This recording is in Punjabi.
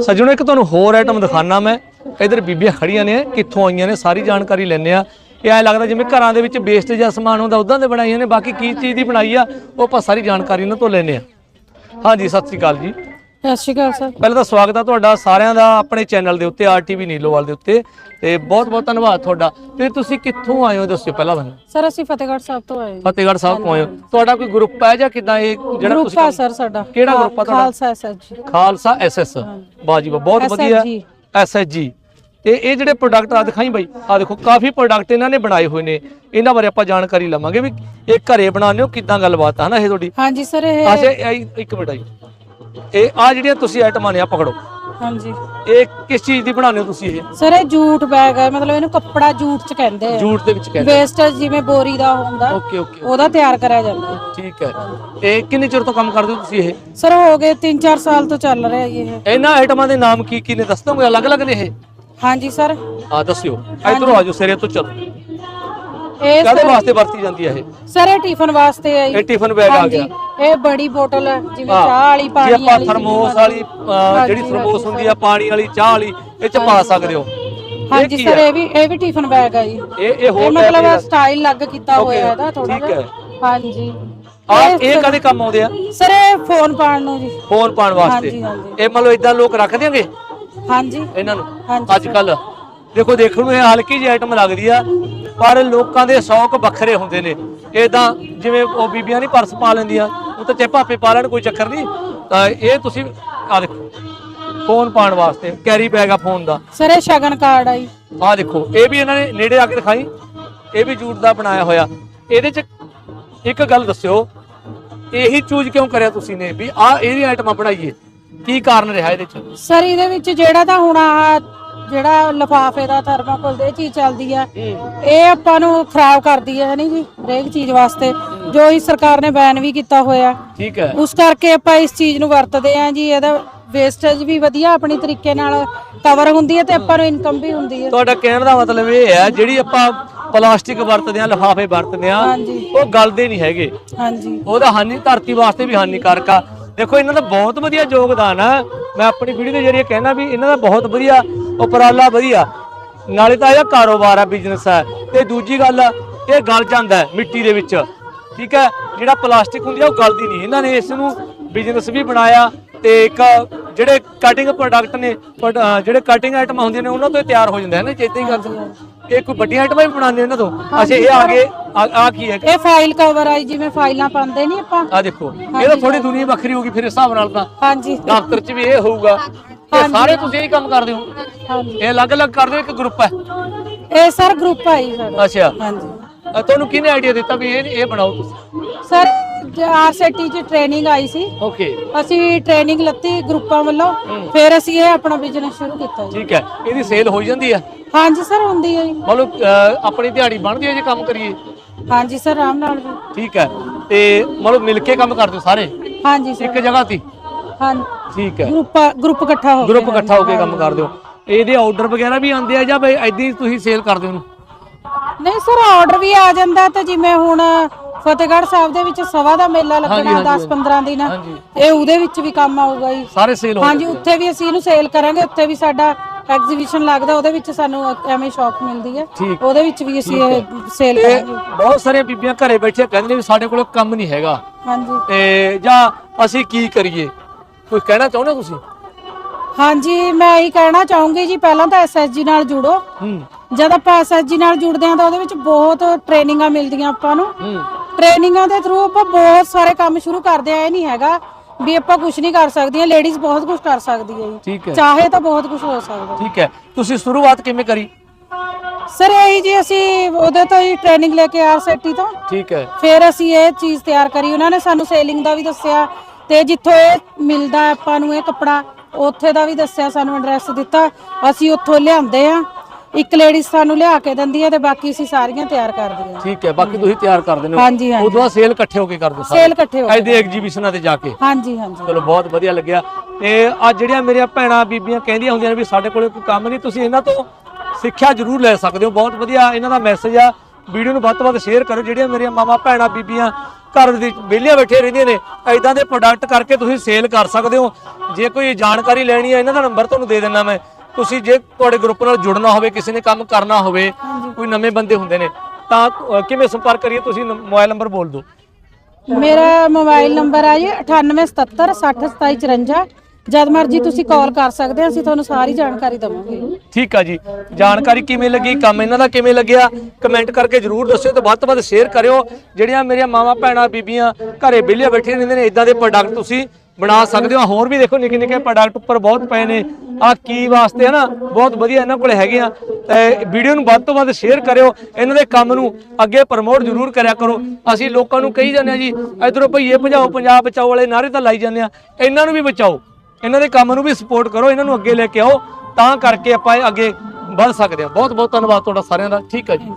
ਸੱਜਣੋ, ਇੱਕ ਤੁਹਾਨੂੰ ਹੋਰ ਆਈਟਮ ਦਿਖਾਣਾ ਮੈਂ। ਇਧਰ ਬੀਬੀਆਂ ਖੜੀਆਂ ਨੇ, ਕਿੱਥੋਂ ਆਈਆਂ ਨੇ, ਸਾਰੀ ਜਾਣਕਾਰੀ ਲੈਣੇ ਆ ਇਹ ਐ ਲੱਗਦਾ ਜਿਵੇਂ ਘਰਾਂ ਦੇ ਵਿੱਚ ਵੇਸਟ ਜਿਹਾ ਸਮਾਨ ਹੁੰਦਾ ਉਦਾਂ ਦੇ ਬਣਾਈਆਂ ਨੇ, ਬਾਕੀ ਕੀ ਚੀਜ਼ ਦੀ ਬਣਾਈ ਆ, ਉਹ ਆਪਾਂ ਸਾਰੀ ਜਾਣਕਾਰੀ ਇਹਨਾਂ ਤੋਂ ਲੈਣੇ ਆ ਹਾਂਜੀ, ਸਤਿ ਸ੍ਰੀ ਅਕਾਲ ਜੀ। ਸਤਿ ਸ਼੍ਰੀ ਅਕਾਲ ਸਰ। ਪਹਿਲਾਂ ਤਾਂ ਸਵਾਗਤ ਆ ਤੁਹਾਡਾ ਸਾਰਿਆਂ ਦਾ ਆਪਣੇ ਚੈਨਲ ਦੇ ਉੱਤੇ ਆਰਟੀਵੀ ਨੀਲੋਵਾਲ ਦੇ ਉੱਤੇ। ਤੇ ਬਹੁਤ ਬਹੁਤ ਧੰਨਵਾਦ ਤੁਹਾਡਾ। ਤੇ ਤੁਸੀਂ ਕਿੱਥੋਂ ਆਏ ਹੋ ਦੱਸਿਓ ਪਹਿਲਾਂ ਮੈਨੂੰ। ਸਰ ਅਸੀਂ ਫਤਿਹਗੜ੍ਹ ਸਾਹਿਬ ਤੋਂ ਆਏ ਫਤਿਹਗੜ੍ਹ ਸਾਹਿਬ ਤੋਂ ਆਏ ਹੋ। ਤੁਹਾਡਾ ਕੋਈ ਗਰੁੱਪ ਹੈ ਜਾਂ ਕਿਦਾਂ ਇਹ ਜਿਹੜਾ ਗਰੁੱਪ ਆ ਸਰ ਸਾਡਾ। ਕਿਹੜਾ group ਆ ਤੁਹਾਡਾ? Khalsa SH Khalsa SS. ਬਾਜੀ ਬਹੁਤ ਵਧੀਆ। SSG ਐਸਐਸਜੀ ਤੇ ਇਹ ਜਿਹੜੇ ਪ੍ਰੋਡਕਟ ਆ ਦਿਖਾਈ ਬਾਈ। ਆ ਦੇਖੋ ਕਾਫੀ ਪ੍ਰੋਡਕਟ ਇਹਨਾਂ ਨੇ ਬਣਾਏ ਹੋਏ ਨੇ। ਇਹਨਾਂ ਬਾਰੇ ਆਪਾਂ ਜਾਣਕਾਰੀ ਲਵਾਂਗੇ ਵੀ ਇਹ ਘਰੇ ਬਣਾਉਂਦੇ ਹੋ ਕਿਦਾਂ ਗੱਲਬਾਤ ਆ ਹਨਾ ਇਹ ਤੁਹਾਡੀ? ਹਾਂਜੀ ਸਰ ਇਹ ਅੱਛਾ ਇੱਕ ਮਿੰਟ ਆਈ। ਇਹ ਆ ਜਿਹੜੀਆਂ ਤੁਸੀਂ ਆਈਟਮਾਂ ਨੇ ਆ ਪਕੜੋ। ਹਾਂਜੀ। ਇਹ ਕਿਸ ਚੀਜ਼ ਦੀ ਬਣਾਉਂਦੇ ਹੋ ਤੁਸੀਂ ਇਹ? ਸਰ ਇਹ ਜੂਟ ਬੈਗ ਹੈ ਮਤਲਬ ਇਹਨੂੰ ਕੱਪੜਾ ਜੂਟ ਚ ਕਹਿੰਦੇ ਆ। ਜੂਟ ਦੇ ਵਿੱਚ ਕਹਿੰਦੇ ਵੇਸਟ ਜਿਵੇਂ ਬੋਰੀ ਦਾ ਹੁੰਦਾ ਓਕੇ ਓਕੇ ਉਹਦਾ ਤਿਆਰ ਕਰਿਆ ਜਾਂਦਾ ਹੈ। ਠੀਕ ਹੈ। ਇਹ ਕਿੰਨੇ ਚਿਰ ਤੋਂ ਕੰਮ ਕਰਦੇ ਹੋ ਤੁਸੀਂ ਇਹ? ਸਰ ਹੋ ਗਏ 3-4 ਸਾਲ ਤੋਂ ਚੱਲ ਰਿਹਾ ਜੀ ਇਹ। ਇਹਨਾਂ ਆਈਟਮਾਂ ਦੇ ਨਾਮ ਕੀ ਕੀ ਨੇ? ਦੱਸ ਦੋਗੇ? ਅਲੱਗ-ਅਲੱਗ ਨੇ ਇਹ? ਹਾਂਜੀ ਸਰ। ਆ ਦੱਸਿਓ। ਇਧਰੋਂ ਆਜੋ ਸਿਰੇ ਤੋਂ ਚੱਲ। ਇਹ ਕਾਹਦੇ ਵਾਸਤੇ ਵਰਤੀ ਜਾਂਦੀ ਹੈ ਇਹ? ਸਰ ਇਹ ਟਿਫਨ ਵਾਸਤੇ ਹੈ ਇਹ ਟਿਫਨ ਬੈਗ ਆ ਗਿਆ। ਇਹ ਬੜੀ ਬੋਟਲ ਹੈ ਜਿਵੇਂ। ਚਾਹ ਵਾਲੀ ਪਾਣੀ ਆਪਾਂ ਵਾਲੀ ਥਰਮੋਸ ਵਾਲੀ ਜਿਹੜੀ ਥਰਮੋਸ ਹੁੰਦੀ ਆ ਪਾਣੀ ਵਾਲੀ ਚਾਹ ਵਾਲੀ ਇਹ ਚ ਪਾ ਸਕਦੇ ਹੋ। ਹਾਂਜੀ ਸਰ? ਇਹ ਵੀ ਇਹ ਵੀ ਟਿਫਨ ਬੈਗ ਹੈ ਜੀ। ਇਹ ਇਹ ਹੋਰ ਮਤਲਬ ਸਟਾਈਲ ਲੱਗ ਕੀਤਾ ਹੋਇਆ ਇਹਦਾ ਥੋੜਾ ਠੀਕ ਜਿਹਾ। ਹੈ। ਹਾਂਜੀ। ਆ ਇਹ ਕਦੇ ਕੰਮ ਆਉਂਦੇ ਆ? ਸਰ ਇਹ ਫੋਨ ਪਾਣ ਨੂੰ ਜੀ। ਫੋਨ ਪਾਉਣ ਵਾਸਤੇ। ਇਹ ਮੰਨ ਲਓ ਇਦਾਂ ਲੋਕ ਰੱਖ ਦੇਣਗੇ ਹਾਂਜੀ। ਇਹਨਾਂ ਨੂੰ? ਅੱਜ ਕੱਲ ਦੇਖੋ ਦੇਖਣ ਨੂੰ ਇਹ ਹਲਕੀ ਜਿਹੀ ਆਈਟਮ ਲੱਗਦੀ ਆ। ਪਰ ਲੋਕਾਂ ਦੇ ਸ਼ੌਕ ਵੱਖਰੇ ਹੁੰਦੇ ਨੇ। ਇਦਾਂ ਜਿਵੇਂ ਉਹ ਬੀਬੀਆਂ ਨਹੀਂ ਪਰਸ ਪਾ ਲੈਂਦੀਆਂ ਉਹ ਤਾਂ ਚਾਹੇ ਭਾਪੇ ਪਾ ਲੈਣ ਕੋਈ ਚੱਕਰ ਨਹੀਂ ਤਾਂ ਇਹ ਤੁਸੀਂ ਆ ਦੇਖੋ ਫੋਨ ਪਾਉਣ ਵਾਸਤੇ ਕੈਰੀ ਬੈਗ ਆ ਫੋਨ ਦਾ। ਸਰ ਇਹ ਸ਼ਗਨ ਕਾਰਡ ਆ ਜੀ। ਆ ਦੇਖੋ ਇਹ ਵੀ ਇਹਨਾਂ ਨੇ ਨੇੜੇ ਆ ਕੇ ਦਿਖਾਈ ਇਹ ਵੀ ਜੂਟ ਦਾ ਬਣਾਇਆ ਹੋਇਆ। ਇਹਦੇ ਚ ਇੱਕ ਗੱਲ ਦੱਸਿਓ ਇਹੀ ਚੂਜ਼ ਕਿਉਂ ਕਰਿਆ ਤੁਸੀਂ ਨੇ? ਵੀ ਆ ਇਹਦੀ ਆਈਟਮਾਂ ਬਣਾਈਏ ਕੀ ਕਾਰਨ ਰਿਹਾ ਇਹਦੇ ਚ? ਸਰ ਇਹਦੇ ਵਿੱਚ ਜਿਹੜਾ ਤਾਂ ਹੁਣ ਆ ਜਿਹੜਾ ਲਫਾਫੇ ਦਾ ਥਰਮਾਕੋਲ ਦੇ ਚੀਜ਼ ਚੱਲਦੀ ਆ ਇਹ ਆਪਾਂ ਨੂੰ ਖਰਾਬ ਕਰਦੀ ਹੈ ਨਹੀਂ ਜੀ? ਹਰੇਕ ਚੀਜ਼ ਵਾਸਤੇ। ਜੋ ਹੀ ਸਰਕਾਰ ਨੇ ਬੈਨ ਵੀ ਕੀਤਾ ਹੋਇਆ। ਠੀਕ ਹੈ। ਉਸ ਕਰਕੇ ਆਪਾਂ ਇਸ ਚੀਜ਼ ਨੂੰ ਵਰਤਦੇ ਆਂ ਜੀ ਇਹਦਾ ਵੇਸਟੇਜ ਵੀ ਵਧੀਆ ਆਪਣੀ ਤਰੀਕੇ ਨਾਲ ਕਵਰ ਹੁੰਦੀ ਹੈ ਤੇ ਆਪਾਂ ਨੂੰ ਇਨਕਮ ਵੀ ਹੁੰਦੀ ਹੈ ਤੁਹਾਡਾ ਕਹਿਣ ਦਾ ਮਤਲਬ ਇਹ ਹੈ ਜਿਹੜੀ ਆਪਾਂ ਪਲਾਸਟਿਕ ਵਰਤਦੇ ਆ ਲਿਫਾਫੇ ਵਰਤਦੇ ਆ ਉਹ ਗਲਦੇ ਨਹੀਂ ਹੈਗੇ। ਹਾਂਜੀ। ਉਹਦਾ ਹਾਨੀ ਧਰਤੀ ਵਾਸਤੇ ਵੀ ਹਾਨੀਕਾਰਕ ਆ। ਦੇਖੋ ਇਹਨਾਂ ਦਾ ਬਹੁਤ ਵਧੀਆ ਯੋਗਦਾਨ ਆ। ਮੈਂ ਆਪਣੀ ਵੀਡੀਓ ਦੇ ਜਰੀਏ ਕਹਿਣਾ ਵੀ ਇਹਨਾਂ ਦਾ ਬਹੁਤ ਵਧੀਆ ਉਪਰਾਲਾ ਵਧੀਆ। ਨਾਲੇ ਤਾਂ ਇਹਦਾ ਕਾਰੋਬਾਰ ਆ ਬਿਜ਼ਨਸ ਹੈ ਤੇ ਦੂਜੀ ਗੱਲ ਇਹ ਗਲ ਜਾਂਦਾ ਹੈ ਮਿੱਟੀ ਦੇ ਵਿੱਚ। ਠੀਕ ਹੈ? ਜਿਹੜਾ ਪਲਾਸਟਿਕ ਹੁੰਦੀ ਆ ਉਹ ਗਲਦੀ ਨਹੀਂ। ਇਹਨਾਂ ਨੇ ਇਸ ਨੂੰ ਬਿਜ਼ਨਸ ਵੀ ਬਣਾਇਆ ਤੇ ਇੱਕ ਜਿਹੜੇ ਕਟਿੰਗ ਪ੍ਰੋਡਕਟ ਨੇ ਜਿਹੜੇ ਕਟਿੰਗ ਆਈਟਮਾਂ ਹੁੰਦੀਆਂ ਨੇ ਉਹਨਾਂ ਤੋਂ ਇਹ ਤਿਆਰ ਹੋ ਜਾਂਦਾ ਹੈ ਨਾ ਚੇਤੇ ਹੀ ਕਰ ਇਹ ਕੋਈ ਵੱਡੀਆਂ ਆਈਟਮਾਂ ਵੀ ਬਣਾਉਂਦੇ ਇਹਨਾਂ ਤੋਂ? ਅੱਛਾ ਇਹ ਆ ਗਏ ਆ ਆ ਕੀ ਹੈ? ਇਹ ਫਾਈਲ ਕਵਰ ਆਈ ਜਿਵੇਂ ਫਾਈਲਾਂ ਪਾਉਂਦੇ ਨਹੀਂ ਆਪਾਂ। ਆ ਦੇਖੋ ਇਹ ਤਾਂ ਥੋੜੀ ਦੁਨੀਆ ਵੱਖਰੀ ਹੋਊਗੀ ਫਿਰ ਇਸ ਹਿਸਾਬ ਨਾਲ ਤਾਂ। ਹਾਂਜੀ। ਦਫ਼ਤਰ 'ਚ ਵੀ ਇਹ ਹੋਊਗਾ। ਇਹ ਸਾਰੇ ਤੁਸੀਂ ਇਹੀ ਕੰਮ ਕਰਦੇ ਹੋ? ਹਾਂਜੀ। ਇਹ ਅਲੱਗ-ਅਲੱਗ ਕਰਦੇ ਹੋ ਇੱਕ ਗਰੁੱਪ ਹੈ? ਇਹ ਸਰ ਗਰੁੱਪ ਆਈ ਸਾਡਾ। ਅੱਛਾ। ਹਾਂਜੀ। ਅ, ਤੁਹਾਨੂੰ ਕਿਹਨੇ ਆਈਡੀਆ ਦਿੱਤਾ ਵੀ ਇਹ ਇਹ ਬਣਾਓ ਤੁਸੀਂ? ਸਰ ਆਰਸੀਟੀ ਚ ਟ੍ਰੇਨਿੰਗ ਆਈ ਸੀ। ਓਕੇ ਅਸੀਂ ਟ੍ਰੇਨਿੰਗ ਲੱਤੀ ਗਰੁੱਪਾਂ ਵੱਲੋਂ। ਫਿਰ ਅਸੀਂ ਇਹ ਆਪਣਾ ਬਿਜ਼ਨਸ ਸ਼ੁਰੂ ਕੀਤਾ ਜੀ। ਠੀਕ ਹੈ। ਇਹਦੀ ਸੇਲ ਹੋ ਜਾਂਦੀ ਹੈ? ਹਾਂਜੀ ਸਰ ਹੁੰਦੀ ਹੈ ਜੀ। ਮਤਲਬ ਅ, ਆਪਣੀ ਦਿਹਾੜੀ ਬਣਦੀ ਹੈ ਜੇ ਕੰਮ ਕਰੀਏ? ਹਾਂਜੀ ਸਰ ਆਰਾਮ ਨਾਲ। ਜੀ ਠੀਕ ਹੈ। ਤੇ ਮਤਲਬ ਮਿਲ ਕੇ ਕੰਮ ਕਰਦੇ ਹੋ ਸਾਰੇ? ਹਾਂਜੀ ਸਰ। ਇੱਕ ਜਗ੍ਹਾ ਤੇ? ਹਾਂ ਠੀਕ ਹੈ। ਗਰੁੱਪ ਗਰੁੱਪ ਇਕੱਠਾ ਹੋ ਗਰੁੱਪ ਕੇ, ਇਕੱਠਾ ਹੋ ਕੇ ਕੰਮ ਕਰਦੇ ਹੋ। ਇਹਦੇ ਆਰਡਰ ਵਗੈਰਾ ਵੀ ਆਉਂਦੇ ਆ ਜਾਂ ਬਈ ਐਦਾਂ ਹੀ ਤੁਸੀਂ ਸੇਲ ਕਰਦੇ ਹੋ? ਨਹੀਂ ਸਰ ਆਰਡਰ ਵੀ ਆ ਜਾਂਦਾ ਤੇ ਜਿਵੇਂ ਹੁਣ ਫਤਿਹਗੜ੍ਹ ਸਾਹਿਬ ਦੇ ਵਿੱਚ ਸਵਾ ਦਾ ਮੇਲਾ ਲੱਗਣਾ 10 15 ਦਿਨ। ਹਾਂਜੀ। ਇਹ ਉਹਦੇ ਵਿੱਚ ਵੀ ਕੰਮ ਆਊਗਾ ਜੀ। ਸਾਰੇ ਸੇਲ ਹੋ ਹਾਂਜੀ ਉੱਥੇ ਵੀ ਅਸੀਂ ਇਹਨੂੰ ਸੇਲ ਕਰਾਂਗੇ ਉੱਥੇ ਵੀ ਸਾਡਾ ਐਗਜ਼ੀਬਿਸ਼ਨ ਲੱਗਦਾ ਉਹਦੇ ਵਿੱਚ ਸਾਨੂੰ ਐਵੇਂ ਸ਼ੌਪ ਮਿਲਦੀ ਹੈ। ਠੀਕ। ਉਹਦੇ ਵਿੱਚ ਵੀ ਅਸੀਂ ਇਹ ਸੇਲ ਕਰਾਂਗੇ। ਬਹੁਤ ਸਾਰੀਆਂ ਬੀਬੀਆਂ ਘਰੇ ਬੈਠੇ ਕਹਿੰਦੇ ਨੇ ਵੀ ਸਾਡੇ ਕੋਲ ਕੰਮ ਨਹੀਂ ਹੈਗਾ। ਹਾਂਜੀ। ਤੇ ਜਾਂ ਅਸੀਂ ਕੀ ਕਰੀਏ? ਕੋਈ ਕਹਿਣਾ ਚਾਹੁੰਦੇ ਹੋ ਤੁਸੀਂ? ਹਾਂਜੀ ਮੈਂ ਇਹੀ ਕਹਿਣਾ ਚਾਹੂੰਗੀ ਜੀ ਪਹਿਲਾਂ ਤਾਂ ਐਸਐਸਜੀ ਨਾਲ ਜੁੜੋ। ਹੂੰ। ਜਦ ਆਪਾਂ ਐਸਐਸਜੀ ਨਾਲ ਜੁੜਦੇ ਹਾਂ ਤਾਂ ਉਹਦੇ ਵਿੱਚ ਬਹੁਤ ਟ੍ਰੇਨਿੰਗਾਂ ਮਿਲਦੀਆਂ ਆਪਾਂ ਨੂੰ। ਹੂੰ। ਟ੍ਰੇਨਿੰਗਾਂ ਦੇ ਥਰੂ ਆਪਾਂ ਬਹੁਤ ਸਾਰੇ ਕੰਮ ਸ਼ੁਰੂ ਕਰਦੇ ਆ ਇਹ ਨਹੀਂ ਹੈਗਾ ਵੀ ਆਪਾਂ ਕੁਝ ਨਹੀਂ ਕਰ ਸਕਦੀਆਂ ਲੇਡੀਜ਼ ਬਹੁਤ ਕੁਝ ਕਰ ਸਕਦੀ ਹੈ ਜੀ। ਠੀਕ ਹੈ। ਚਾਹੇ ਤਾਂ ਬਹੁਤ ਕੁਝ ਹੋ ਸਕਦਾ। ਠੀਕ ਹੈ। ਤੁਸੀਂ ਸ਼ੁਰੂਆਤ ਕਿਵੇਂ ਕਰੀ? ਸਰ ਇਹੀ ਜੀ ਅਸੀਂ ਉਹਦੇ ਤੋਂ ਹੀ ਟ੍ਰੇਨਿੰਗ ਲੈ ਕੇ ਆਰਸੀਟੀ ਤੋਂ। ਠੀਕ ਹੈ। ਫਿਰ ਅਸੀਂ ਇਹ ਚੀਜ਼ ਤਿਆਰ ਕਰੀ। ਉਹਨਾਂ ਨੇ ਸਾਨੂੰ ਸੇਲਿੰਗ ਦਾ ਵੀ ਦੱਸਿਆ ਤੇ ਜਿੱਥੋਂ ਇਹ ਮਿਲਦਾ ਆਪਾਂ ਨੂੰ ਇਹ ਕੱਪੜਾ ਉੱਥੇ ਦਾ ਵੀ ਦੱਸਿਆ ਸਾਨੂੰ ਐਡਰੈਸ ਦਿੱਤਾ। ਅਸੀਂ ਉੱਥੋਂ ਲਿਆਂਦੇ ਆ। ਇੱਕ ਲੇਡੀ ਸਾਨੂੰ ਲਿਆ ਕੇ ਦਿੰਦੀ ਹੈ ਤੇ ਬਾਕੀ ਅਸੀਂ ਸਾਰੀਆਂ ਤਿਆਰ ਕਰਦੀਆਂ ਹਾਂ। ਠੀਕ ਹੈ ਬਾਕੀ ਤੁਸੀਂ ਤਿਆਰ ਕਰ ਦਿੰਦੇ ਹੋ। ਹਾਂਜੀ ਹਾਂਜੀ। ਉਦੋਂ ਬਾਅਦ ਸੇਲ ਇਕੱਠੇ ਹੋ ਕੇ ਕਰਦੇ ਹੋ ਸੇਲ ਇਕੱਠੇ ਹੋ ਸਾਰੇ ਇਹਦੇ ਐਗਜੀਬਿਸ਼ਨਾਂ ਤੇ ਜਾ ਕੇ। ਹਾਂਜੀ ਹਾਂਜੀ। ਚਲੋ ਬਹੁਤ ਵਧੀਆ ਲੱਗਿਆ। ਤੇ ਅੱਜ ਜਿਹੜੀਆਂ ਮੇਰੀਆਂ ਭੈਣਾਂ ਬੀਬੀਆਂ ਕਹਿੰਦੀਆਂ ਹੁੰਦੀਆਂ ਨੇ ਵੀ ਸਾਡੇ ਕੋਲੇ ਕੋਈ ਕੰਮ ਨਹੀਂ ਤੁਸੀਂ ਇਹਨਾਂ ਤੋਂ ਸਿੱਖਿਆ ਜ਼ਰੂਰ ਲੈ ਸਕਦੇ ਹੋ। ਬਹੁਤ ਵਧੀਆ ਇਹਨਾਂ ਦਾ ਮੈਸੇਜ ਆ। ਵੀਡੀਓ ਨੂੰ ਵੱਧ ਤੋਂ ਵੱਧ ਸ਼ੇਅਰ ਕਰੋ। ਜਿਹੜੀਆਂ ਮੇਰੀਆਂ ਮਾਮਾ ਭੈਣਾਂ ਬੀਬੀਆਂ ਘਰ ਦੇ ਵਿਹਲੀਆਂ ਬੈਠੇ ਰਹਿੰਦੀਆਂ ਨੇ ਐਦਾਂ ਦੇ ਪ੍ਰੋਡਕਟ ਕਰਕੇ ਤੁਸੀਂ ਸੇਲ ਕਰ ਸਕਦੇ ਹੋ। ਜੇ ਕੋਈ ਜਾਣਕਾਰੀ ਲੈਣੀ ਹੈ ਇਹਨਾਂ ਦਾ ਨੰਬਰ ਤੁਹਾਨੂੰ ਦੇ ਦਿੰਦਾ ਮੈਂ। ਤੁਸੀਂ ਜੇ ਤੁਹਾਡੇ ਗਰੁੱਪ ਨਾਲ ਜੁੜਨਾ ਹੋਵੇ ਕਿਸੇ ਨੇ ਕੰਮ ਕਰਨਾ ਹੋਵੇ ਕੋਈ ਨਵੇਂ ਬੰਦੇ ਹੁੰਦੇ ਨੇ ਤਾਂ ਅ, ਕਿਵੇਂ ਸੰਪਰਕ ਕਰੀਏ? ਤੁਸੀਂ ਮੋਬਾਈਲ ਨੰਬਰ ਬੋਲ ਦਿਓ। ਮੇਰਾ ਮੋਬਾਈਲ ਨੰਬਰ ਹੈ ਜੀ 9877 602754 ਜਦ ਮਰਜ਼ੀ ਤੁਸੀਂ ਕਾਲ ਕਰ ਸਕਦੇ ਹੋ ਅਸੀਂ ਤੁਹਾਨੂੰ ਸਾਰੀ ਜਾਣਕਾਰੀ ਦਵਾਂਗੇ। ਠੀਕ ਆ ਜੀ। ਜਾਣਕਾਰੀ ਕਿਵੇਂ ਲੱਗੀ, ਕੰਮ ਇਹਨਾਂ ਦਾ ਕਿਵੇਂ ਲੱਗਿਆ? ਕਮੈਂਟ ਕਰਕੇ ਜਰੂਰ ਦੱਸਿਓ ਤੇ ਵੱਧ ਤੋਂ ਵੱਧ ਸ਼ੇਅਰ ਕਰਿਓ। ਜਿਹੜੀਆਂ ਮੇਰੀਆਂ ਮਾਵਾਂ ਭੈਣਾਂ ਬੀਬੀਆਂ ਘਰੇ ਵਿਹਲੀਆਂ ਬੈਠੇ ਰਹਿੰਦੇ ਨੇ ਇਦਾਂ ਦੇ ਪ੍ਰੋਡਕਟ ਤੁਸੀਂ ਬਣਾ ਸਕਦੇ ਹੋ। ਹੋਰ ਵੀ ਦੇਖੋ ਨਿੱਕੇ ਨਿੱਕੇ ਪ੍ਰੋਡਕਟ ਉੱਪਰ ਬਹੁਤ ਪਏ ਨੇ। ਆ ਕੀ ਵਾਸਤੇ ਹੈ ਨਾ, ਬਹੁਤ ਵਧੀਆ ਇਹਨਾਂ ਕੋਲ ਹੈਗੇ ਆ ਤੇ ਵੀਡੀਓ ਨੂੰ ਵੱਧ ਤੋਂ ਵੱਧ ਸ਼ੇਅਰ ਕਰਿਓ। ਇਹਨਾਂ ਦੇ ਕੰਮ ਨੂੰ ਅੱਗੇ ਪ੍ਰਮੋਟ ਜ਼ਰੂਰ ਕਰਿਆ ਕਰੋ। ਅਸੀਂ ਲੋਕਾਂ ਨੂੰ ਕਹੀ ਜਾਂਦੇ ਆ ਜੀ, ਇਧਰੋਂ ਭਈਏ ਭਜਾਓ, ਪੰਜਾਬ ਬਚਾਓ ਵਾਲੇ ਨਾਰੇ ਤਾਂ ਲਾਈ ਜਾਂਦੇ ਆ ਇਹਨਾਂ ਨੂੰ ਵੀ ਬਚਾਓ। ਇਹਨਾਂ ਦੇ ਕੰਮ ਨੂੰ ਵੀ ਸਪੋਰਟ ਕਰੋ, ਇਹਨਾਂ ਨੂੰ ਅੱਗੇ ਲੈ ਕੇ ਆਓ, ਤਾਂ ਕਰਕੇ ਆਪਾਂ ਇਹ ਅੱਗੇ ਵੱਧ ਸਕਦੇ ਹਾਂ। ਬਹੁਤ ਬਹੁਤ ਧੰਨਵਾਦ ਤੁਹਾਡਾ ਸਾਰਿਆਂ ਦਾ। ਠੀਕ ਆ ਜੀ।